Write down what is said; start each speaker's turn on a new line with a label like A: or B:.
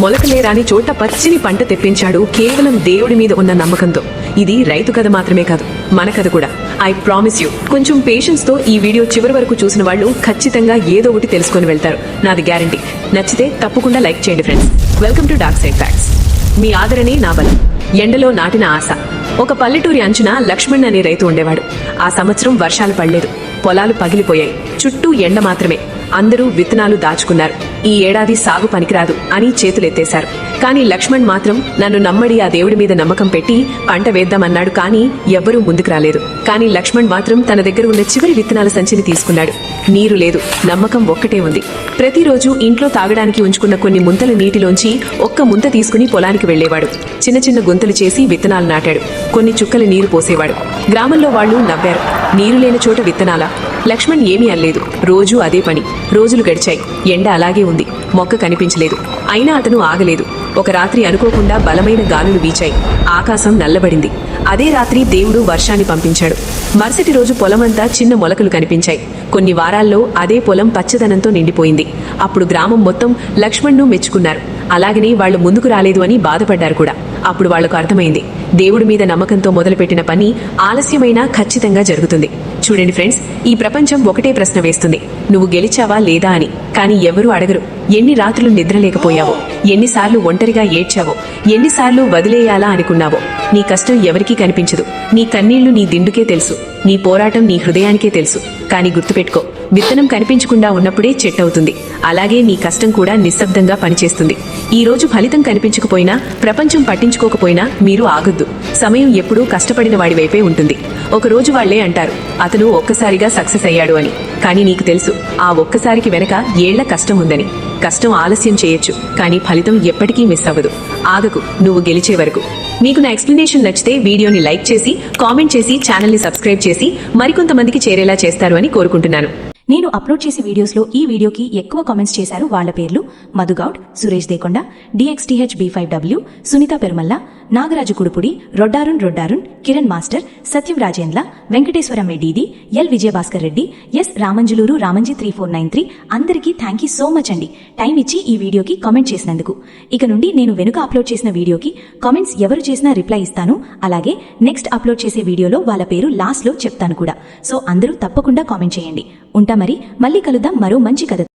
A: మొలకలేరాని చోట పచ్చిని పంట తెప్పించాడు కేవలం దేవుడి మీద ఉన్న నమ్మకంతో. ఇది రైతు కథ మాత్రమే కాదు మన కథ కూడా. ఐ ప్రామిస్ యూ కొంచెం పేషెన్స్తో ఈ వీడియో చివరి వరకు చూసిన వాళ్ళు ఖచ్చితంగా ఏదో ఒకటి తెలుసుకొని వెళ్తారు. నాది గ్యారంటీ నచ్చితే తప్పకుండా లైక్ చేయండి friends welcome to dark side facts మీ ఆదరణే నా బలం. ఎండలో నాటిన ఆశ. ఒక పల్లెటూరి అంచున లక్ష్మణ్ అనే రైతు ఉండేవాడు. ఆ సంవత్సరం వర్షాలు పడలేదు. పొలాలు పగిలిపోయాయి. చుట్టూ ఎండ మాత్రమే. అందరూ విత్తనాలు దాచుకున్నారు. ఈ ఏడాది సాగు పనికిరాదు అని చేతులెత్తేశారు. కానీ లక్ష్మణ్ మాత్రం నన్ను నమ్మడి ఆ దేవుడి మీద నమ్మకం పెట్టి పంట వేద్దామన్నాడు కానీ ఎవ్వరూ ముందుకు రాలేదు. కానీ లక్ష్మణ్ మాత్రం తన దగ్గర ఉన్న చివరి విత్తనాల సంచిని తీసుకున్నాడు. నీరు లేదు నమ్మకం ఒక్కటే ఉంది. ప్రతిరోజు ఇంట్లో తాగడానికి ఉంచుకున్న కొన్ని ముంతల నీటిలోంచి ఒక్క ముంత తీసుకుని పొలానికి వెళ్ళేవాడు చిన్న చిన్న గుంతలు చేసి విత్తనాలు నాటాడు. కొన్ని చుక్కల నీరు పోసేవాడు. గ్రామంలో వాళ్ళు నవ్వారు. నీరు లేని చోట విత్తనాలా? లక్ష్మణ్ ఏమీ అనలేదు. రోజూ అదే పని. రోజులు గడిచాయి. ఎండ అలాగే ఉంది. మొక్క కనిపించలేదు. అయినా అతను ఆగలేదు. ఒక రాత్రి అనుకోకుండా బలమైన గాలులు వీచాయి. ఆకాశం నల్లబడింది. అదే రాత్రి దేవుడు వర్షాన్ని పంపించాడు. మరుసటి రోజు పొలమంతా చిన్న మొలకలు కనిపించాయి. కొన్ని వారాల్లో అదే పొలం పచ్చదనంతో నిండిపోయింది. అప్పుడు గ్రామం మొత్తం లక్ష్మణ్ను మెచ్చుకున్నారు. అలాగనే వాళ్ళు ముందుకు రాలేదు అని బాధపడ్డారు కూడా. అప్పుడు వాళ్ళకు అర్థమైంది. దేవుడి మీద నమ్మకంతో మొదలుపెట్టిన పని ఆలస్యమైనా ఖచ్చితంగా జరుగుతుంది. చూడండి ఫ్రెండ్స్ ఈ ప్రపంచం ఒకటే ప్రశ్న వేస్తుంది. నువ్వు గెలిచావా లేదా అని. కానీ ఎవరూ అడగరు. ఎన్ని రాత్రులు నిద్రలేకపోయావో ఎన్నిసార్లు ఒంటరిగా ఏడ్చావో ఎన్నిసార్లు వదిలేయాలా అనుకున్నావో. నీ కష్టం ఎవరికీ కనిపించదు. నీ కన్నీళ్ళు నీ దిండుకే తెలుసు. నీ పోరాటం నీ హృదయానికే తెలుసు. కానీ గుర్తుపెట్టుకో విత్తనం కనిపించకుండా ఉన్నప్పుడే చెట్టవుతుంది. అలాగే నీ కష్టం కూడా నిశ్శబ్దంగా పనిచేస్తుంది. ఈ రోజు ఫలితం కనిపించకపోయినా ప్రపంచం పట్టించుకోకపోయినా మీరు ఆగొద్దు. సమయం ఎప్పుడూ కష్టపడిన వాడి వైపే ఉంటుంది. ఒక రోజు వాళ్ళే అంటారు అతను ఒక్కసారిగా సక్సెస్ అయ్యాడు అని. కానీ నీకు తెలుసు ఆ ఒక్కసారికి వెనక ఏళ్ళ కష్టం ఉందని. కష్టం ఆలస్యం చేయొచ్చు కానీ ఫలితం ఎప్పటికీ మిస్ అవ్వదు. ఆగకు నువ్వు గెలిచే వరకు. మీకు నా ఎక్స్ప్లెనేషన్ నచ్చితే వీడియోని లైక్ చేసి కామెంట్ చేసి ఛానల్ని సబ్స్క్రైబ్ చేసి మరికొంతమందికి చేరేలా చేస్తారు అని కోరుకుంటున్నాను.
B: నేను అప్లోడ్ చేసే వీడియోస్లో ఈ వీడియోకి ఎక్కువ కామెంట్స్ చేశారు వాళ్ళ పేర్లు Madhugoud Suresh Dekonda DXTH B five W Sunitha Perumalla Nagaraju Kudupudi రొడ్డారున్ రొడ్డారున్ కిరణ్ మాస్టర్ సత్యం రాజేంద్ర వెంకటేశ్వరం రెడ్డిది L Vijayabhaskar Reddy S Ramanjuluru Ramanji three four nine three. అందరికీ థ్యాంక్ యూ సో మచ్ అండి. టైం ఇచ్చి ఈ వీడియోకి కామెంట్ చేసినందుకు. ఇక నుండి నేను వెనుక అప్లోడ్ చేసిన వీడియోకి కామెంట్స్ ఎవరు చేసినా రిప్లై ఇస్తాను. అలాగే నెక్స్ట్ అప్లోడ్ చేసే వీడియోలో వాళ్ళ పేరు లాస్ట్లో చెప్తాను కూడా. సో అందరూ తప్పకుండా కామెంట్ చేయండి. ఉంటా మరి మళ్ళీ కలుద్దాం మరో మంచి కథ